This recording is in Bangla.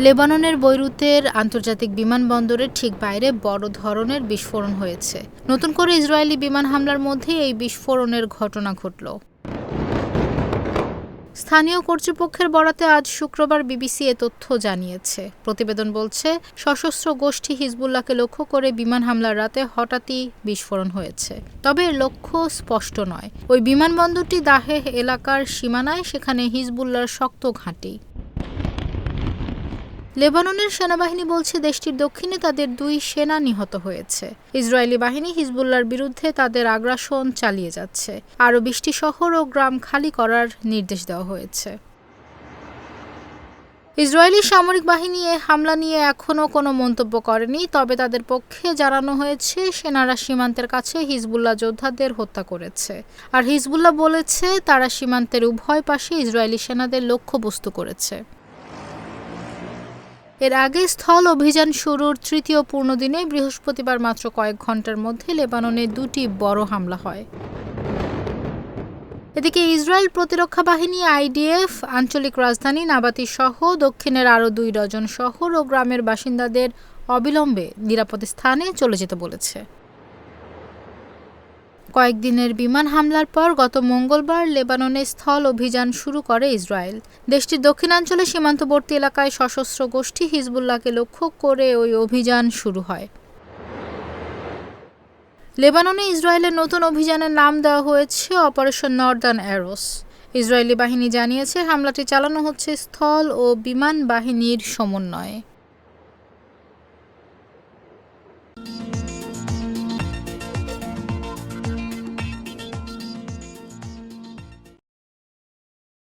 লেবাননের বৈরুতের আন্তর্জাতিক বিমানবন্দরের ঠিক বাইরে বড় ধরনের বিস্ফোরণ হয়েছে। নতুন করে ইসরায়েলি বিমান হামলার মধ্যে এই বিস্ফোরণের ঘটনা ঘটল। স্থানীয় কর্তৃপক্ষের বরাতে আজ শুক্রবার বিবিসি এ তথ্য জানিয়েছে। প্রতিবেদন বলছে, সশস্ত্র গোষ্ঠী হিজবুল্লাহকে লক্ষ্য করে বিমান হামলার রাতে হঠাৎই বিস্ফোরণ হয়েছে। তবে এর লক্ষ্য স্পষ্ট নয়। ওই বিমানবন্দরটি দাহেহ এলাকার সীমানায়, সেখানে হিজবুল্লাহর শক্ত ঘাঁটি। লেবাননের সেনাবাহিনী বলছে দেশটির দক্ষিণে তাদের দুই সেনা নিহত হয়েছে। ইসরায়েলি বাহিনী হিজবুল্লার বিরুদ্ধে তাদের আগ্রাসন চালিয়ে যাচ্ছে। আরও বিশটি শহর ও গ্রাম খালি করার নির্দেশ দেওয়া হয়েছে। ইসরায়েলি সামরিক বাহিনী এ হামলা নিয়ে এখনও কোনো মন্তব্য করেনি, তবে তাদের পক্ষে জানানো হয়েছে, সেনারা সীমান্তের কাছে হিজবুল্লাহ যোদ্ধাদের হত্যা করেছে। আর হিজবুল্লাহ বলেছে, তারা সীমান্তের উভয় পাশে ইসরায়েলি সেনাদের লক্ষ্যবস্তু করেছে। এর আগে স্থল অভিযান শুরুর তৃতীয় পূর্ণদিনে বৃহস্পতিবার মাত্র কয়েক ঘণ্টার মধ্যে লেবাননে দুটি বড় হামলা হয়। এদিকে ইসরায়েল প্রতিরক্ষা বাহিনী, আইডিএফ, আঞ্চলিক রাজধানী নাবাতি সহ দক্ষিণের আরও দুই ডজন শহর ও গ্রামের বাসিন্দাদের অবিলম্বে নিরাপদ স্থানে চলে যেতে বলেছে। কয়েকদিনের বিমান হামলার পর গত মঙ্গলবার লেবাননে স্থল অভিযান শুরু করে ইসরায়েল। দেশটির দক্ষিণাঞ্চলে সীমান্তবর্তী এলাকায় সশস্ত্র গোষ্ঠী হিজবুল্লাহকে লক্ষ্য করে ওই অভিযান শুরু হয়। লেবাননে ইসরায়েলের নতুন অভিযানের নাম দেওয়া হয়েছে অপারেশন নর্দার্ন অ্যারোস। ইসরায়েলি বাহিনী জানিয়েছে, হামলাটি চালানো হচ্ছে স্থল ও বিমান বাহিনীর সমন্বয়ে।